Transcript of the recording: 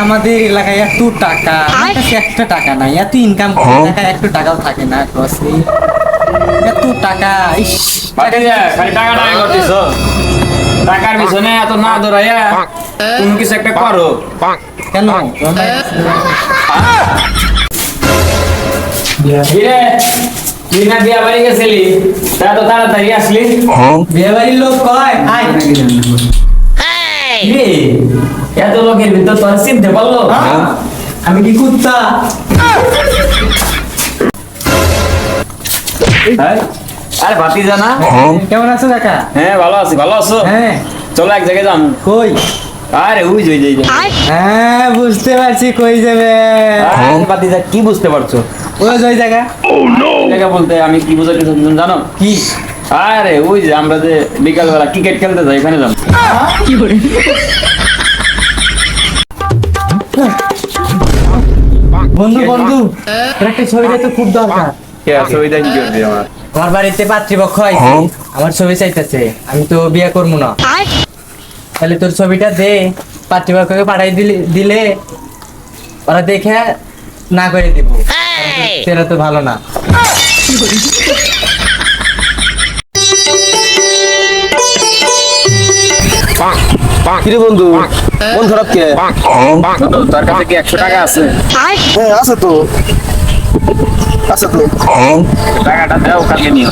আমাদের এলাকায় এত টাকা আমার কাছে একটা টাকা নাই এত ইনকাম টাকা একটু টাকাও থাকে না ক্রসে এত টাকা ইস টাকার পিছনে এত না দৌড়াইয়া তুমি কিছু একটা করো। কেন? কিরে তুই না বিয়া বাড়ি গেছিলি তা তো তাড়াতাড়ি আসলি? বিয়ে বাড়ির লোক কয়? আয়। এত লোকের ভিতর তোর চিনতে পারল? হ্যাঁ? আমি কি কুত্তা? হ্যাঁ? আরে ভাতি জানা কেমন আছো কাকা? হ্যাঁ ভালো আছি। ভালো আছো? হ্যাঁ। চলো এক জায়গায় যাম কই? আরে ওই যে হ্যাঁ বুঝতে পারছি কই যাবে? ভাতিজা কি বুঝতে পারছ? ওই যে জায়গা। ওই জায়গা বলতে আমি কি বুঝাতে চাচ্ছি তুমি জানো? কি? আরে ওই যে আমরা যে বিকালবেলা ক্রিকেট খেলতে যাই এখানে যাম বন্ধু বন্ধু একটা ছবিটা তো খুব দরকার। কে আছে ওই দেখি করবি আমার? বাড়িতে পাত্রীপক্ষ আইছে আমার ছবি চাইতেছে আমি তো বিয়ে করব না। তাহলে তোর ছবিটা দে পাত্রীপক্ষকে পাঠাই দিলে দিলে ওরা দেখে না করে দিব। সেটা তো ভালো না। কিরে বন্ধু? মন খারাপ কে? তার কাছে কি একশো টাকা আছে? হ্যাঁ আছে তো। আছে তো। টাকাটা দাও কালকে নিও।